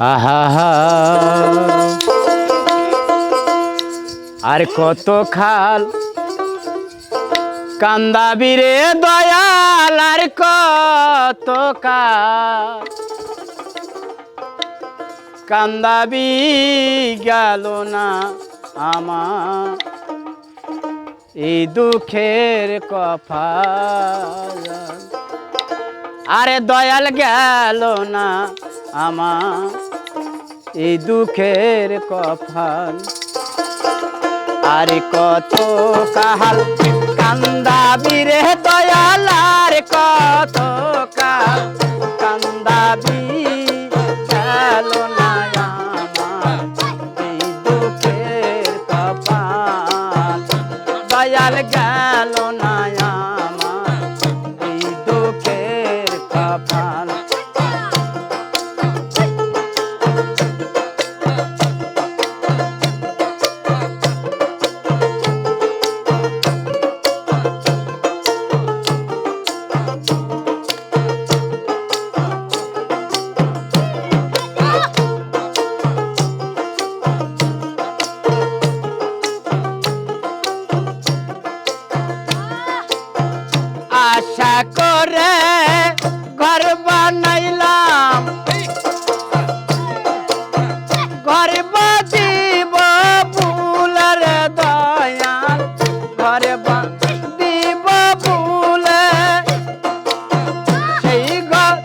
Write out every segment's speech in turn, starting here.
আহা। আর কত খাল। কান্দাবি রে দয়াল, আর কত কাল। কান্দাবি গেল না আমার। এই দুঃখের কফা আরে দয়াল গেল না আমার। এই দুঃখের কফাল আরে কত কাহাল কান্দা বীরে দয়াল আর কত কাল কান্দা গেল ঘর বাজিব ফুলের দয়াল। ঘর দিব ফুলে। সেই ঘর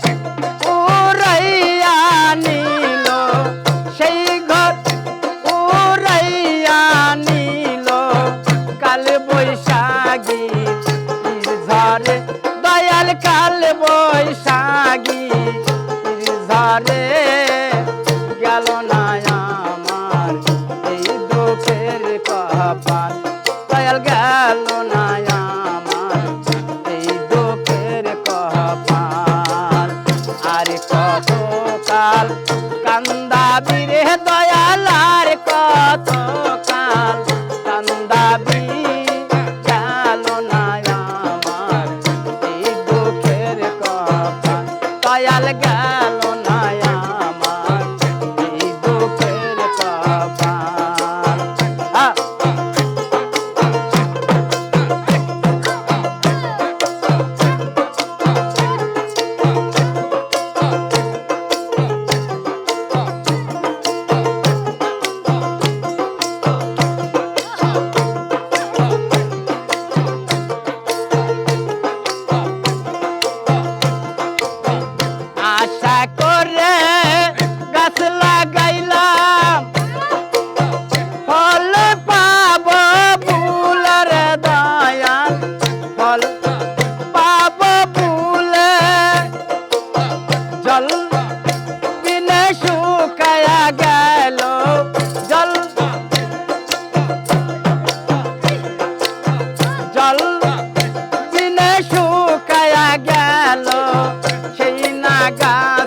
উড়াইয়া নিল। সেই ঘর উড়াইয়া নিল। কাল বৈশাখী ঝরে দয়াল কাল বৈশাখী ঝরে কপাল দয়াল গেল না আমার এই দুঃখের কপাল। আর কত কাল কান্দাবি রে দয়াল আর কত কাল আমার দুঃখের কপাল দয়াল গেল না সেই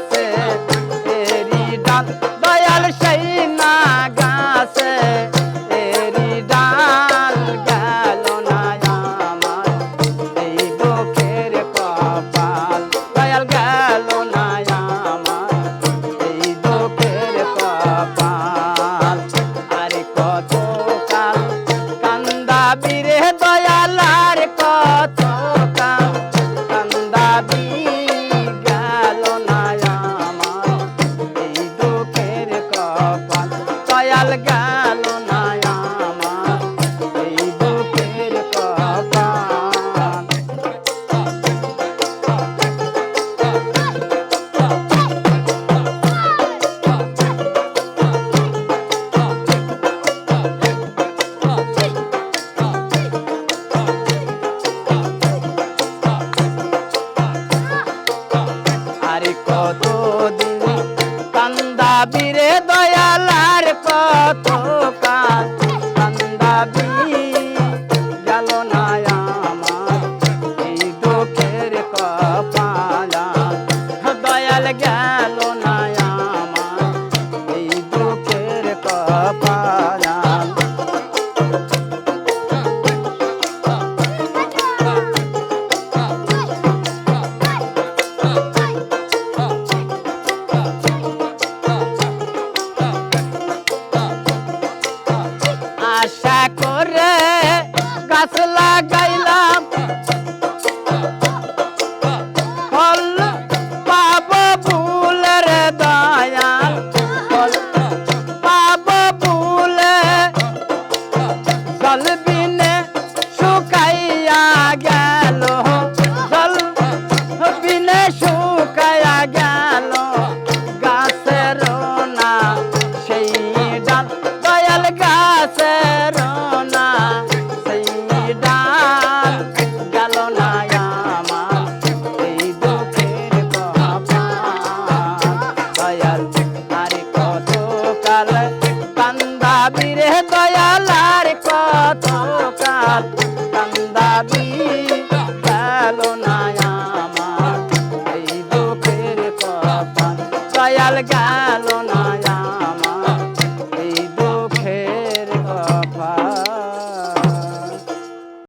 কত গেল না